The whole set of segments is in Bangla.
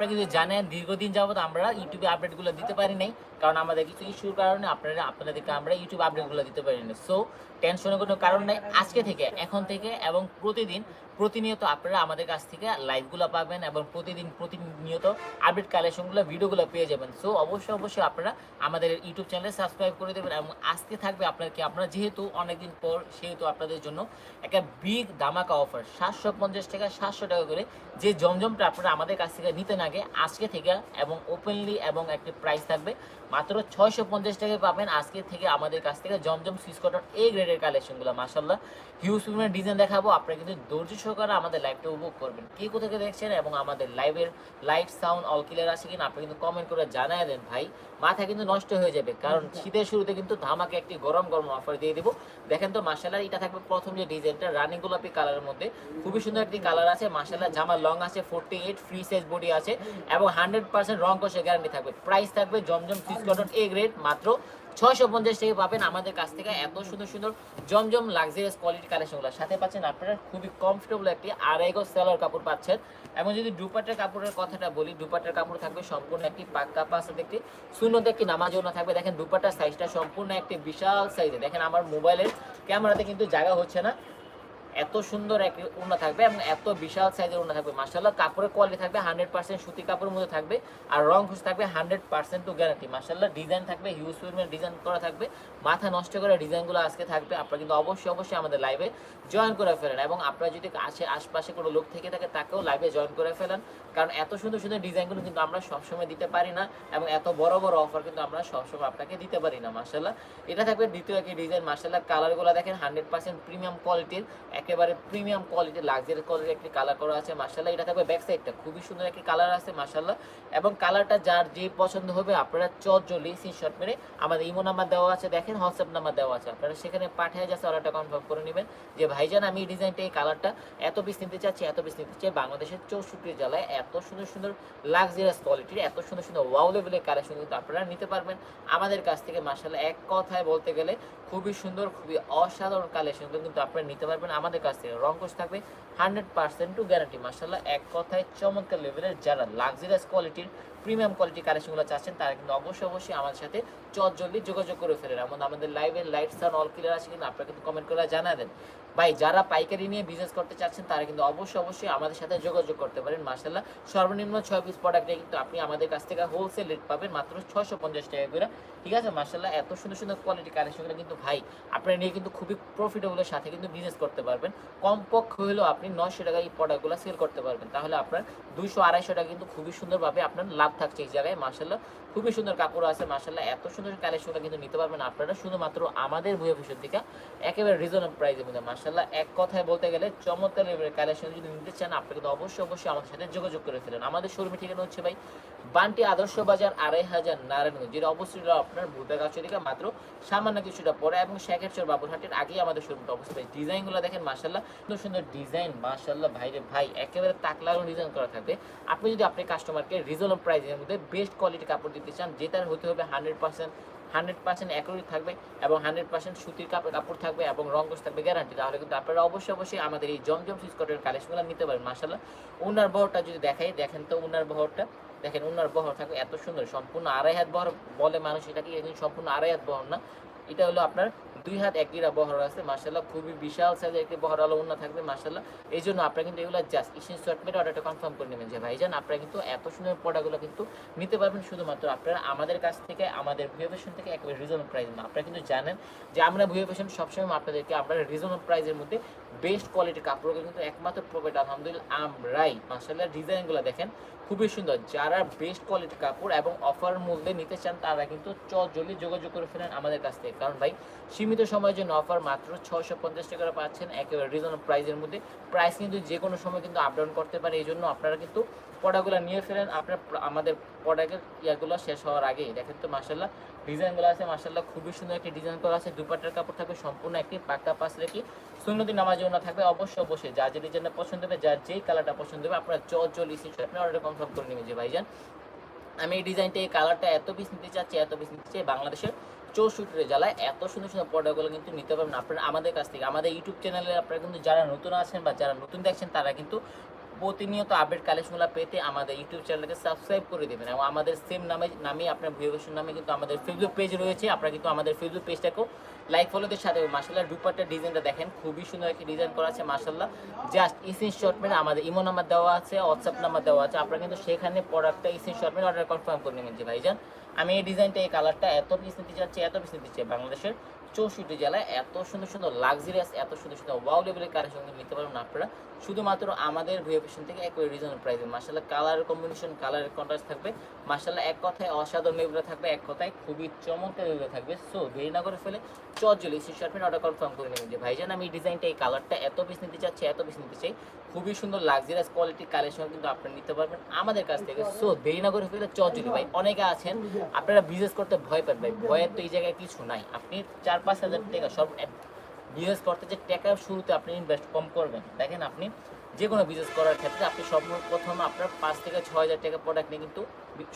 আপনারা কিন্তু জানেন, দীর্ঘদিন যাবত আমরা ইউটিউবে আপডেটগুলো দিতে পারি নাই, কারণ আমাদের কিছু ইস্যুর কারণে আপনারা, আপনাদেরকে আমরা ইউটিউব আপডেটগুলো দিতে পারি না সো টেনশনের কোনো কারণ নেই। আজকে থেকে, এখন থেকে এবং প্রতিদিন প্রতিনিয়ত আপনারা আমাদের কাছ থেকে লাইভগুলো পাবেন এবং প্রতিদিন প্রতিনিয়ত আপডেট কালেকশনগুলো ভিডিওগুলো পেয়ে যাবেন। সো অবশ্যই অবশ্যই আপনারা আমাদের ইউটিউব চ্যানেলে সাবস্ক্রাইব করে দেবেন এবং আজকে থাকবে আপনাকে আপনারা যেহেতু অনেকদিন পর, সেহেতু আপনাদের জন্য একটা বিগ দামাকা অফার সাতশো পঞ্চাশ টাকা, সাতশো টাকা করে যে জমজমটা আপনারা আমাদের কাছ থেকে নিতে আগে আজকে থেকে এবং ওপেনলি এবং একটি প্রাইস থাকবে মাত্র ছয়শো পঞ্চাশ টাকায় পাবেন। আজকে থেকে আমাদের কাছ থেকে জমজম সুইচ কটন এই গ্রেডের কালেকশনগুলো মাসাল্লাহ হিউজ ডিজাইন দেখাবো, আপনারা কিন্তু ধৈর্য সহকারে আমাদের লাইভটা উপভোগ করবেন। কে কোথা থেকে দেখছেন এবং আমাদের লাইভের লাইট সাউন্ড অল ক্লিয়ার আছে কিনা আপনি কিন্তু কমেন্ট করে জানায় দেন ভাই। মাথা কিন্তু নষ্ট হয়ে যাবে কারণ শীতের শুরুতে কিন্তু ধামাকে একটি গরম গরম অফার দিয়ে দিব। দেখেন তো মাসাল্লাহ এটা থাকবে প্রথম যে ডিজাইনটা রানিং গোলাপি কালারের মধ্যে। খুবই সুন্দর একটি কালার আছে মাসাল্লাহ জামা লং আছে forty eight free size body আছে এবং হান্ড্রেড পার্সেন্ট রং কষে গ্যারান্টি থাকবে। প্রাইস থাকবে জমজম সুইচ কটন এ গ্রেড মাত্র ছয়শো পঞ্চাশ টাকা পাবেন আমাদের কাছ থেকে। এত সুন্দর সুন্দর জমজম লাক্সারিয়াস কোয়ালিটি কালেকশনগুলো সাথে পাচ্ছেন আপনারা খুবই কমফোর্টেবল একটি আড়াই গজ সেলার কাপড় পাচ্ছেন। এবং যদি দুপাটের কাপড়ের কথাটা বলি, দুপাটের কাপড় থাকবে সম্পূর্ণ একটি পাক্কা পাশে দেখতে শূন্যতে একটি নামাজ না থাকবে। দেখেন দুপাটার সাইজটা সম্পূর্ণ একটি বিশাল সাইজে দেখেন আমার মোবাইলের ক্যামেরাতে কিন্তু জায়গা হচ্ছে না। এত সুন্দর এক উন্না থাকবে এবং এত বিশাল সাইজের উন্না থাকবে মার্শাল্লাহ কাপড়ের কোয়ালিটি থাকবে হান্ড্রেড পার্সেন্ট সুতি কাপড়ের মধ্যে থাকবে। আর রং খুশ থাকবে হান্ড্রেড পার্সেন্ট টু গ্যারান্টি মার্শাল্লাহ ডিজাইন থাকবে হিউজ পরিমাণ ডিজাইন করা থাকবে। মাথা নষ্ট করে ডিজাইনগুলো আজকে থাকবে। আপনারা কিন্তু অবশ্যই অবশ্যই আমাদের লাইভে জয়েন করে ফেলেন এবং আপনারা যদি আসে, আশপাশে কোনো লোক থেকে থাকে, তাকেও লাইভে জয়েন করে ফেলেন। কারণ এত সুন্দর সুন্দর ডিজাইনগুলো কিন্তু আমরা সবসময় দিতে পারি না এবং এত বড় বড় অফার কিন্তু আমরা সবসময় আপনাকে দিতে পারি না মার্শাল্লাহ এটা থাকবে দ্বিতীয় একটি ডিজাইন মার্শাল্লাহ কালারগুলো দেখেন হান্ড্রেড পার্সেন্ট প্রিমিয়াম কোয়ালিটির একেবারে প্রিমিয়াম কোয়ালিটির লাক্সারি কোয়ালিটির একটি কালার করা আছে মার্শাল্লাহ এটা থাকবে ব্যাক সাইডটা খুবই সুন্দর একটি কালার আছে মার্শাল্লাহ এবং কালারটা যার যে পছন্দ হবে, আপনারা চট জলি স্ক্রিনশট মেরে আমাদের ইমো নাম্বার দেওয়া আছে, দেখেন হোয়াটসঅ্যাপ নাম্বার দেওয়া আছে। আপনারা সেখানে পাঠিয়ে যাচ্ছে অর্ডারটা কনফার্ম করে নেবেন যে, ভাইজান, আমি এই ডিজাইনটা এই কালারটা এত পিস নিতে চাচ্ছি, এত পিস নিতে চাই। বাংলাদেশের চৌষট্টি জেলায় এত সুন্দর সুন্দর লাক্সারিয়াস কোয়ালিটির এত সুন্দর সুন্দর ওয়াও লেভেলের কালেকশন কিন্তু আপনারা নিতে পারবেন। আমাদের কাছ থেকে মার্শাল্লাহ এক কথায় বলতে গেলে খুবই সুন্দর, খুবই অসাধারণ কালেকশন কিন্তু আপনারা নিতে পারবেন। আমাদের কাছ থেকে রঙ্কশ থাকবে। হান্ড্রেড পার্সেন্ট টু গ্যারান্টি মার্শাল্লাহ এক কথায় চমৎকার লেভেলের যারা লাক্সারিয়াস কোয়ালিটির প্রিমিয়াম কোয়ালিটি কালেকশনগুলো চাচ্ছেন, তারা কিন্তু অবশ্যই অবশ্যই আমাদের সাথে চট জলদি যোগাযোগ করে ফেলেন। এমন আমাদের লাইভের লাইট সাউন্ড অল ক্লিয়ার আছে কিন্তু আপনারা কিন্তু কমেন্ট করে জানা দেন। ভাই, যারা পাইকারি নিয়ে বিজনেস করতে চাচ্ছেন, তারা কিন্তু অবশ্যই অবশ্যই আমাদের সাথে যোগাযোগ করতে পারেন মার্শাল্লাহ সর্বনিম্ন ছয় পিস প্রোডাক্টে কিন্তু আপনি আমাদের কাছ থেকে হোলসেল রেট পাবেন মাত্র ছশো পঞ্চাশ টাকা করে। ঠিক আছে মার্শাল্লাহ এত সুন্দর সুন্দর কোয়ালিটি কালেকশনগুলো কিন্তু ভাই, আপনারা নিয়ে কিন্তু খুবই প্রফিটেবলের সাথে কিন্তু বিজনেস করতে পারবেন। কমপক্ষ হলেও আপনি নয়শো টাকা এই প্রোডাক্টগুলো সেল করতে পারবেন। তাহলে আপনার দুইশো, আড়াইশো টাকা কিন্তু খুবই সুন্দরভাবে আপনার লাভ থাকছে এই জায়গায়। মার্শাল্লাহ খুবই সুন্দর কাপড় আছে মার্শাল্লাহ এত সুন্দর কালেকশনটা কিন্তু নিতে পারবেন আপনারা শুধুমাত্র আমাদের ভুয়া ফিশন থেকে। একেবারে রিজনেবল প্রাইসের মধ্যে মার্শাল্লাহ এক কথায় বলতে গেলে চমৎকার কালেকশন যদি নিতে চান, আপনি কিন্তু অবশ্যই অবশ্যই আমাদের সাথে যোগাযোগ করে ফেলেন। আমাদের শোরুমে ঠিকানা হচ্ছে ভাই বান্টি আদর্শ বাজার, আড়াই হাজার নারায়ণগঞ্জ, যেটা হলো আপনার ভূতাগাছ থেকে মাত্র সামান্য কিছুটা পরে এবং শেখেরচর বাবুরহাটের আগেই আমাদের শোরুমটা অবশ্যই ভাই ডিজাইনগুলো দেখেন মার্শাল্লাহ সুন্দর সুন্দর ডিজাইন মার্শাল্লাহ ভাই রে ভাই, একেবারে তাকলারও ডিজাইন করা থাকবে। আপনি যদি আপনি কাস্টমারকে রিজনেবল প্রাইসের মধ্যে বেস্ট কোয়ালিটি কাপড় দিতে চান যেটার হতে হবে hundred percent hundred percent accurate থাকবে এবং হান্ড্রেড পার্সেন্ট সুতির কাপড় কাপড় থাকবে এবং রঙ্গস থাকবে গ্যারান্টি তাহলে কিন্তু আপনারা অবশ্যই অবশ্যই আমাদের এই জমজম সুইচ কালেকশনগুলো নিতে পারেন মার্শাল্লাহ উনার বহরটা যদি দেখাই, দেখেন তো উনার বহরটা, দেখেন উনার বহর থাকবে এত সুন্দর, সম্পূর্ণ আড়াই হাত বহর বলে মানুষ এটাকে সম্পূর্ণ আড়াই হাত বহর না, এটা হলো আপনার দুই হাত এক গিরা বহর আছে মার্শাল্লাহ খুবই বিশাল সাইজের একটি বহর আলো উন্না থাকবে মার্শাল্লাহ এই জন্য আপনারা কিন্তু এগুলো জাস্ট ইসিন শর্ট মেটে অর্ডারটা কনফার্ম করে নেবেন যে ভাই ভাইজান, আপনারা কিন্তু এত সুন্দর প্রোডাক্টগুলো কিন্তু নিতে পারবেন শুধুমাত্র আপনারা আমাদের কাছ থেকে, আমাদের ভুয়ে ফ্যাশন থেকে একেবারে রিজনেবল প্রাইস না আপনারা কিন্তু জানেন যে, আমরা ভুয়ে ফ্যাশন সবসময় আপনাদেরকে, আমরা রিজনেবল প্রাইসের মধ্যে বেস্ট কোয়ালিটির কাপড়গুলো কিন্তু একমাত্র প্রোভাইড আলহামদুলিল্লাহ আমরাই মার্শাল্লাহ ডিজাইনগুলো দেখেন, খুবই সুন্দর। যারা বেস্ট কোয়ালিটির কাপড় এবং অফার মূল্যে নিতে চান, তারা কিন্তু চ জলদি যোগাযোগ করে ফেলেন আমাদের কাছ থেকে। কারণ ভাই, সীমিত সময়ের জন্য অফার মাত্র ছশো পঞ্চাশ টাকা পাচ্ছেন, একেবারে রিজনেবল প্রাইসের মধ্যে। প্রাইস কিন্তু যে কোনো সময় কিন্তু আপডাউন করতে পারে এই জন্য আপনারা কিন্তু প্রোডাক্টগুলো নিয়ে ফেলেন। আপনার আমাদের প্রোডাক্টের ইয়াগুলো শেষ হওয়ার আগেই। দেখেন তো মার্শাল্লাহ ডিজাইনগুলো আছে মার্শাল্লাহ খুবই সুন্দর একটি ডিজাইন করা আছে। দুপাটার কাপড় থাকবে সম্পূর্ণ একটি পাক্কা পাশ রেখে। সুন্নতি নামাজ জন্য থাকবে অবশ্যই অবশ্যই যার যে ডিজাইনটা পছন্দ হবে, যার যেই কালারটা পছন্দ হবে, আপনারা চল চল ইসি আপনি অর্ডার কনফার্ম করে নেবেন যে ভাইজান। আমি এই ডিজাইনটা, এই কালারটা এত পিস নিতে চাচ্ছি, এত পিস নিতে চাই, বাংলাদেশের চৌষট্টি জেলায় এত সুন্দর সুন্দর প্রোডাক্টগুলো কিন্তু নিতে পারবেন। আপনারা আমাদের কাছ থেকে, আমাদের ইউটিউব চ্যানেলে আপনারা কিন্তু যারা নতুন আছেন বা যারা নতুন দেখছেন, তারা কিন্তু প্রতিনিয়ত আপডেট কালেকশনগুলো পেতে আমাদের ইউটিউব চ্যানেলকে সাবস্ক্রাইব করে দেবেন এবং আমাদের সেম নামে নামে আপনার ভিউভেশন নামে কিন্তু আমাদের ফেসবুক পেজ রয়েছে। আপনারা কিন্তু আমাদের ফেসবুক পেজটাকেও লাইক ফলোদের সাথে মার্শাল্লাহ দুপাট্টার ডিজাইনটা দেখেন, খুবই সুন্দর একটি ডিজাইন করা আছে মার্শাল্লাহ জাস্ট ইসিন শর্টমেন্ট আমাদের ইমো নাম্বার দেওয়া আছে হোয়াটসঅ্যাপ নাম্বার দেওয়া আছে। আপনারা কিন্তু সেখানে প্রোডাক্টটা ইসিন শর্টমেন্ট অর্ডার কনফার্ম করে নেবেন যে ভাইজান, আমি এই ডিজাইনটা এই কালারটা এত পিস নিতে চাচ্ছি, এত পিস নিতে চাই বাংলাদেশের। চৌষট্টি জেলায় এত সুন্দর সুন্দর লাক্সারিয়াস এত সুন্দর সুন্দর ওয়াও লেভেলের কালেকশন নিতে পারবেন আপনারা। শুধুমাত্র আমাদের ভিওপেশন থেকে একবারে রিজনেবল প্রাইসে মাসাল্লাহ কালার কম্বিনেশন কালারের কন্ট্রাস্ট থাকবে। মাসাল্লাহ এক কথায় অসাধারণ এগুলো থাকবে, এক কথায় খুবই চমৎকার এগুলো থাকবে। সো দেরি না করে ফেলে চজলি সি শার্টমেন্ট অর্ডার কনফার্ম করে নেবেন যে ভাইজান, আমি এই ডিজাইনটা এই কালারটা এত পিস নিতে চাচ্ছি, এত পিস নিতে চাই। খুবই সুন্দর লাক্সারিয়াস কোয়ালিটি কালেকশন কিন্তু আপনারা নিতে পারবেন আমাদের কাছ থেকে। সো দেরি না করে ফেলে চজলি ভাই, অনেকে আছেন, আপনারা বিজনেস করতে ভয় পান। ভাই, ভয়ের তো এই জায়গায় কিছু নাই। আপনি চার পাঁচ হাজার টাকা সব বিজনেস করতে যে টাকা শুরুতে আপনি ইনভেস্ট কম করবেন। দেখেন আপনি যে কোনো বিজনেস করার ক্ষেত্রে আপনি সর্বপ্রথম আপনার পাঁচ থেকে ছ হাজার টাকা প্রোডাক্ট নিয়ে কিন্তু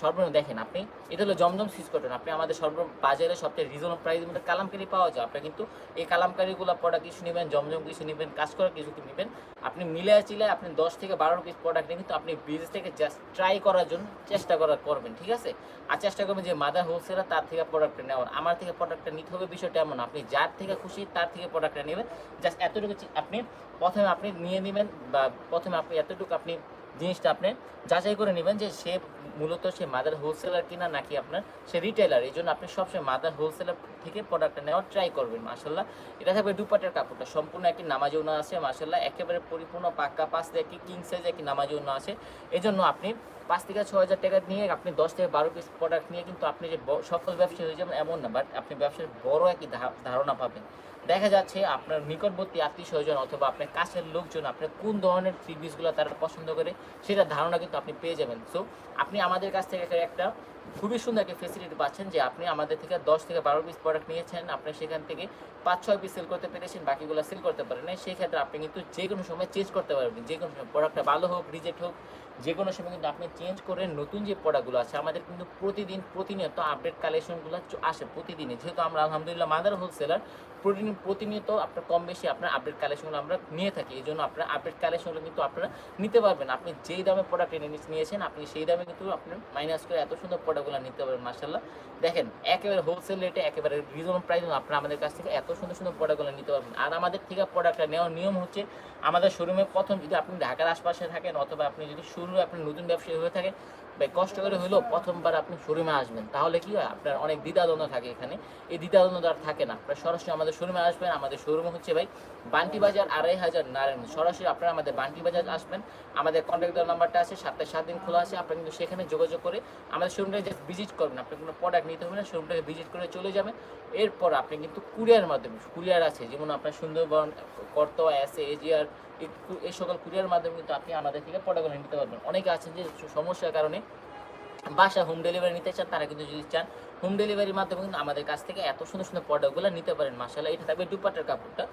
সর্বনিম্ন দেখেন আপনি, এটা হলো জমজম সিজ কটন আপনি আমাদের সর্ব বাজারে সবচেয়ে রিজনেবল প্রাইসের মধ্যে কালামকারি পাওয়া যায়। আপনি কিন্তু এই কালামকারিগুলো প্রোডাক্ট কিছু নেবেন, জমজম কিছু নেবেন, কাজ করা কিছু নেবেন। আপনি মিলে চিলে আপনি দশ থেকে বারো পিস প্রোডাক্ট নিয়ে কিন্তু আপনি বিজনেস থেকে জাস্ট ট্রাই করার জন্য চেষ্টা করার করবেন, ঠিক আছে? আর চেষ্টা করবেন যে মাদার হোলসেলার তার থেকে প্রোডাক্টটা নেওয়ার। আমার থেকে প্রোডাক্টটা নিতে হবে বিষয়টা এমন আপনি যার থেকে খুশি তার থেকে প্রোডাক্টটা নেবেন। জাস্ট এতটুকু আপনি প্রথমে আপনি নিয়ে নেবেন বা প্রথমে আপনি এতটুকু আপনি জিনিসটা আপনি যাচাই করে নেবেন যে সে মূলত সে মাদার হোলসেলার কিনা নাকি আপনার সে রিটেলার এই জন্য আপনি সবসময় মাদার হোলসেলার থেকে প্রোডাক্টটা নেওয়ার ট্রাই করবেন মাসাল্লাহ এটা থাকবে দুপাটের কাপড়টা, সম্পূর্ণ একটি নামাজি ওনা আছে মাসাল্লাহ একেবারে পরিপূর্ণ পাক্কা পাঁচ থেকে একটি কিং সাইজ একটি নামাজি ওনা আছে। এই জন্য আপনি পাঁচ থেকে ছ হাজার টাকা নিয়ে আপনি দশ থেকে বারো পিস প্রোডাক্ট নিয়ে কিন্তু আপনি যে সফল ব্যবসায়ী হয়ে যাবেন এমন না বাট আপনি ব্যবসার বড় একটি ধারণা পাবেন। দেখা যাচ্ছে আপনার নিকটবর্তী আত্মীয় স্বজন অথবা আপনার কাছের লোকজন আপনার কোন ধরনের থ্রি পিসগুলো তারা পছন্দ করে, সেটা ধারণা কিন্তু আপনি পেয়ে যাবেন। সো আপনি আমাদের কাছ থেকে একটা খুবই সুন্দর একটা ফেসিলিটি পাচ্ছেন যে আপনি আমাদের থেকে দশ থেকে বারো পিস প্রোডাক্ট নিয়েছেন। আপনি সেখান থেকে পাঁচ, ছয় পিস সেল করতে পেরেছেন, বাকিগুলো সেল করতে পারেন সেই ক্ষেত্রে আপনি কিন্তু যে কোনো সময় চেঞ্জ করতে পারবেন। যে কোনো সময় প্রোডাক্টটা ভালো হোক রিজেক্ট হোক, যে কোনো সময় কিন্তু আপনি চেঞ্জ করে নতুন যে প্রোডাক্টগুলো আছে, আমাদের কিন্তু প্রতিদিন প্রতিনিয়ত আপডেট কালেকশনগুলো আসে প্রতিদিনই। যেহেতু আমরা আলহামদুলিল্লাহ মাদার হোলসেলার প্রতিদিন প্রতিনিয়ত আপনার কম বেশি আপনার আপডেট কালেকশনগুলো আমরা নিয়ে থাকি। এই জন্য আপনার আপডেট কালেকশনগুলো কিন্তু আপনারা নিতে পারবেন। আপনি যেই দামে প্রোডাক্ট এনে নিয়েছেন, আপনি সেই দামে কিন্তু আপনি মাইনাস করে এত সুন্দর প্রোডাক্টগুলো নিতে পারবেন মার্শাল্লাহ দেখেন, একেবারে হোলসেল রেটে একেবারে রিজনেবল প্রাইস আপনারা আমাদের কাছ থেকে এত সুন্দর সুন্দর প্রোডাক্টগুলো নিতে পারবেন। আর আমাদের থেকে প্রোডাক্টটা নেওয়ার নিয়ম হচ্ছে, আমাদের শোরুমে প্রথম যদি আপনি ঢাকার আশপাশে থাকেন অথবা আপনি যদি শুরু আপনি নতুন ব্যবসায়ী হয়ে থাকেন, ভাই, কষ্ট করে হলেও প্রথমবার আপনি শোরুমে আসবেন। তাহলে কি হয়? আপনার অনেক দ্বিধাদ্বন্দ্ব থাকে এখানে। এই দ্বিধাদ্বন্দ্ব আর থাকে না। আপনার সরাসরি আমাদের শোরুমে আসবেন। আমাদের শোরুম হচ্ছে, ভাই, বান্টি বাজার আড়াই হাজার নারায়ণ সরাসরি আপনারা আমাদের বান্টি বাজার আসবেন। আমাদের কন্ট্যাক্ট নাম্বারটা আছে সাতটা সাত দিন খোলা আছে। আপনারা কিন্তু সেখানে যোগাযোগ করে আমাদের শোরুমটাকে জাস্ট ভিজিট করবেন। আপনি কোনো প্রোডাক্ট নিতে হবে না শোরুমটাকে ভিজিট করে চলে যাবেন। এরপর আপনি কিন্তু কুরিয়ার মাধ্যমে কুরিয়ার আছে, যেমন আপনার সুন্দরবন কর্ত অ্যাসে এজিআর এই সকল কুরিয়ার মাধ্যমে কিন্তু আপনি আমাদের থেকে প্রোডাক্টগুলো নিতে পারবেন। অনেকে আছেন যে সমস্যার কারণে বাসা হোম ডেলিভারি নিতে চান, তারা কিন্তু যদি চান হোম ডেলিভারির মাধ্যমে কিন্তু আমাদের কাছ থেকে এত সুন্দর সুন্দর প্রোডাক্টগুলো নিতে পারেন। মাসাল্লাহ এটা থাকবে দুপাটের কাপড়টা।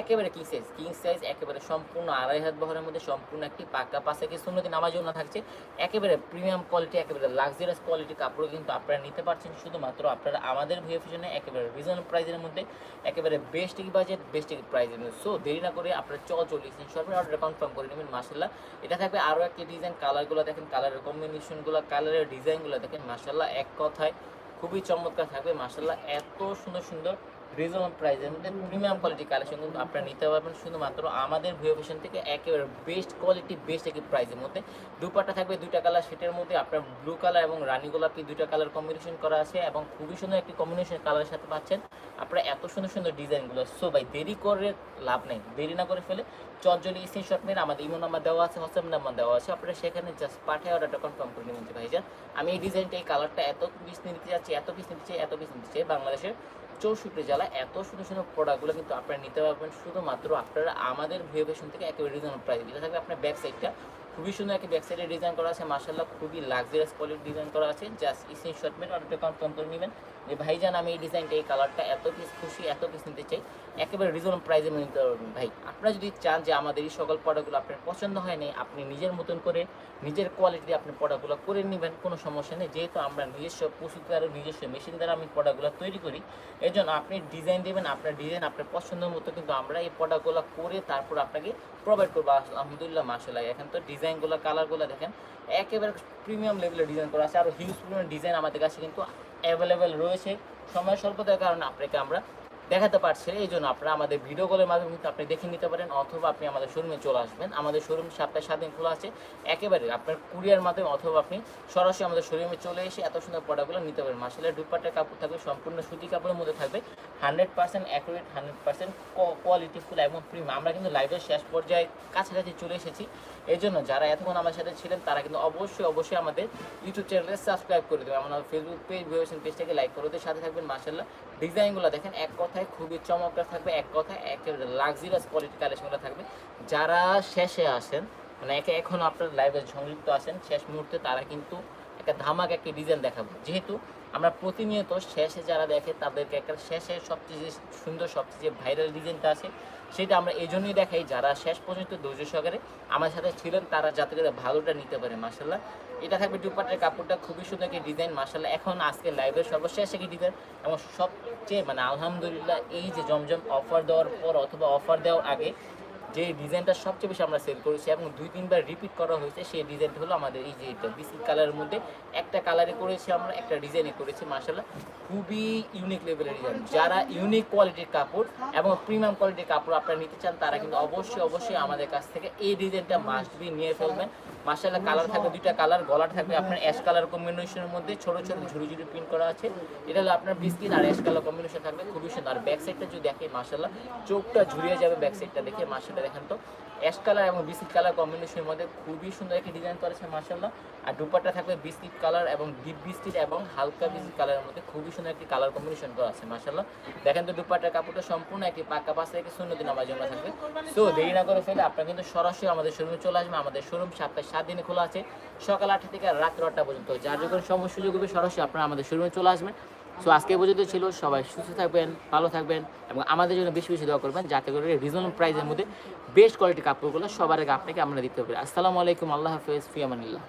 একেবারে কিং সাইজ কিং সাইজ একেবারে সম্পূর্ণ আড়াই হাত বহরের মধ্যে সম্পূর্ণ একটি পাকা পাশে কি সুন্নতি নামাজ জন্য থাকছে। একেবারে প্রিমিয়াম কোয়ালিটি একেবারে লাক্সারিয়াস কোয়ালিটি কাপড় কিন্তু আপনারা নিতে পারছেন। শুধুমাত্র আপনারা আমাদের ভিএফিশনে একেবারে রিজনেবল প্রাইসের মধ্যে, একেবারে বেস্ট বাজেট বেস্ট প্রাইসের মধ্যে। সো দেরি না করে আপনারা চল চল্লিশ দিন সরকার অর্ডার কনফার্ম করে নেবেন মাসাল্লাহ এটা থাকবে আরও একটি ডিজাইন কালারগুলো দেখেন কালারের কম্বিনেশনগুলো কালারের ডিজাইনগুলো দেখেন মাসাল্লাহ এক কথায় খুবই চমৎকার থাকবে মার্শাল্লাহ এত সুন্দর সুন্দর রিজনেবল প্রাইসের মধ্যে প্রিমিয়াম কোয়ালিটি কালেকশন কিন্তু আপনারা নিতে পারবেন। শুধুমাত্র আমাদের ভিও থেকে একেবারে বেস্ট কোয়ালিটি বেস্ট একটি প্রাইসের মধ্যে। দুপাটা থাকবে দুইটা কালার সেটের মধ্যে। আপনার ব্লু কালার এবং রানী গোলাপি দুইটা কালার কম্বিনেশন করা আছে এবং খুবই সুন্দর একটি কম্বিনেশন কালারের সাথে পাচ্ছেন। আপনারা এত সুন্দর সুন্দর ডিজাইনগুলো সো ভাই দেরি করে লাভ নেই। দেরি না করে ফেলে চঞ্চলি স্ক্রিনশট মেরে আমাদের ইমো নাম্বার দেওয়া আছে হোয়াটসঅ্যাপ নাম্বার দেওয়া আছে। আপনারা সেখানে জাস্ট পাঠিয়ে অর্ডারটা কনফার্ম করে নেবেন ভাইজান, আমি এই ডিজাইনটা এই কালারটা এত পিস নিতে চাচ্ছি, এত পিস নিতে চাই, এত পিস নিতে চাই, বাংলাদেশের চৌষট্টি জেলা এত সুন্দর সুন্দর প্রোডাক্টগুলো কিন্তু আপনারা নিতে পারবেন। শুধুমাত্র আপনারা আমাদের ভিওভেশন থেকে একেবারে রিজনেবল প্রাইস এটা থাকবে আপনার ব্যাক সাইডটা খুবই সুন্দর একটি ব্যাক সাইডে ডিজাইন করা আছে মার্শাল্লাহ খুবই লাক্সারিয়াস কোয়ালিটি ডিজাইন করা আছে। জাস্ট স্ক্রিন শট মেরে অর্ডারটা কনফার্ম করে নেবেন। যে ভাইজান, আমি এই ডিজাইনটা এই কালারটা এত পিস খুশি, এত পিস নিতে চাই। একেবারে রিজনেবল প্রাইসে নিতে পারবেন ভাই। আপনারা যদি চান যে আমাদের এই সকল প্রোডাক্টগুলো আপনার পছন্দ হয় হয়নি আপনি নিজের মতন করে নিজের কোয়ালিটি আপনি প্রোডাক্টগুলো করে নেবেন, কোনো সমস্যা নেই। যেহেতু আমরা নিজস্ব প্রস্তুতকারক নিজস্ব মেশিন দ্বারা আমি প্রোডাক্টগুলো তৈরি করি এই জন্য আপনি ডিজাইন দেবেন, আপনার ডিজাইন আপনার পছন্দের মতো কিন্তু আমরা এই প্রোডাক্টগুলো করে তারপর আপনাকে প্রোভাইড করব। আলহামদুলিল্লাহ মাসাল্লাহ এখন তো ডিজাইন ডিজাইনগুলো কালারগুলো দেখেন, একেবারে প্রিমিয়াম লেভেলের ডিজাইন করা আছে। আর হিউজ পরিমাণ ডিজাইন আমাদের কাছে কিন্তু অ্যাভেলেবেল রয়েছে। সময় স্বল্পতার কারণে আপনাকে আমরা দেখাতে পারছে, এই জন্য আপনারা আমাদের ভিডিও কলের মাধ্যমে কিন্তু আপনি দেখে নিতে পারেন অথবা আপনি আমাদের শোরুমে চলে আসবেন। আমাদের শোরুম সপ্তাহে সাত দিন খোলা আছে। একেবারে আপনার কুরিয়ার মাধ্যমে অথবা আপনি সরাসরি আমাদের শোরুমে চলে এসে এত সুন্দর প্রোডাক্টগুলো নিতে পারেন মাসালের দুপাট্টার কাপড় থাকবে, সম্পূর্ণ সুতি কাপড়ের মধ্যে থাকবে। Hundred percent accurate hundred percent quality qualityful এবং প্রিমিয়াম আমরা কিন্তু লাইভের শেষ পর্যায়ে কাছাকাছি চলে এসেছি। এই জন্য যারা এতক্ষণ আমার সাথে ছিলেন, তারা কিন্তু অবশ্যই অবশ্যই আমাদের ইউটিউব চ্যানেলে সাবস্ক্রাইব করে দেবেন। আমাদের ফেসবুক পেজ ভিডিওশন পেজটাকে লাইক করে সাথে থাকবেন। মাসাল্লাহ ডিজাইনগুলো দেখেন, এক কথায় খুবই চমৎকার থাকবে, এক কথায় একেবারে লাক্সারিয়াস কোয়ালিটি কালেকশনগুলো থাকবে। যারা শেষে আসেন মানে একে এখন আপনার লাইভে সংযুক্ত আসেন শেষ মুহূর্তে তারা কিন্তু একটা ধামাক একটা ডিজাইন দেখাবো। যেহেতু আমরা প্রতিনিয়ত শেষে যারা দেখে তাদেরকে একটা শেষে সবচেয়ে সুন্দর, সবচেয়ে যে ভাইরাল ডিজাইনটা আছে, সেটা আমরা এই জন্যই দেখাই যারা শেষ পর্যন্ত ধৈর্য সহকারে আমার সাথে ছিলেন, তারা যাতে করে ভালোটা নিতে পারে মাসাল্লাহ এটা থাকবে দুপাটের কাপড়টা, খুবই সুন্দর একটি ডিজাইন মাসাল্লাহ এখন আজকে লাইভের সর্বশেষ একটি ডিজাইন এবং সবচেয়ে মানে আলহামদুলিল্লাহ এই যে জমজম অফার দেওয়ার পর অথবা অফার দেওয়ার আগে যে ডিজাইনটা সবচেয়ে বেশি আমরা সেল করেছি এবং দুই তিনবার রিপিট করা হয়েছে, সেই ডিজাইনটা হলো আমাদের এই যে এটা কালারের মধ্যে একটা কালারে করেছি আমরা, একটা ডিজাইনে করেছি মার্শাল্লাহ খুবই ইউনিক লেভেলের ডিজাইন যারা ইউনিক কোয়ালিটির কাপড় এবং প্রিমিয়াম কোয়ালিটির কাপড় আপনারা নিতে চান, তারা কিন্তু অবশ্যই অবশ্যই আমাদের কাছ থেকে এই ডিজাইনটা মাস্ট বি নিয়ে ফেলবেন। মার্শাল্লাহ কালার থাকবে দুইটা কালার গলার থাকবে আপনার অ্যাশ কালার কম্বিনেশনের মধ্যে, ছোটো ছোটো, ঝুড়ি ঝুড়ি প্রিন্ট করা আছে। এটা হলো আপনার বিস্কিট আর অ্যাশ কালার কম্বিনেশন থাকবে, খুবই সুন্দর। আর ব্যাক সাইডটা যদি দেখে মার্শাল্লাহ চোখটা ঝুরিয়ে যাবে ব্যাক সাইডটা দেখে মার্শাল্লাহ দেখেন তো। অ্যাশ কালার এবং বিস্কিট কালার কম্বিনেশনের মধ্যে খুবই সুন্দর একটি ডিজাইন করেছে মার্শাল্লাহ আর দুপাট্টা থাকবে বিস্কিট কালার এবং ডিপ বিস্কিট এবং হালকা বিস্কিট কালারের মধ্যে খুবই সুন্দর একটি কালার কম্বিনেশন করা আছে মার্শাল্লাহ দেখেন তো দুপাট্টার কাপড়টা সম্পূর্ণ একটি পাক্কা পাশে থেকে শূন্য দিন আমার জন্য থাকবে। সো দেরি না করে ফেলে আপনারা কিন্তু সরাসরি আমাদের শোরুমে চলে আসবেন। আমাদের শোরুম সপ্তাহে সাত দিনে খোলা আছে। সকাল আটটা থেকে রাত্র আটটা পর্যন্ত। যার যখন সময় সুযোগ হবে সরাসরি আপনারা আমাদের শোরুমে চলে আসবেন। সো আজকে পর্যন্ত ছিল। সবাই সুস্থ থাকবেন, ভালো থাকবেন এবং আমাদের জন্য বেশি বেশি দোয়া করবেন যাতে করে রিজনেবল প্রাইসের মধ্যে বেস্ট কোয়ালিটি কাপড়গুলো সবার আগে আপনাকে আমরা দিতে পারি। আসসালামু আলাইকুম, আল্লাহ হাফেজ ফিয়ামানিল্লাহ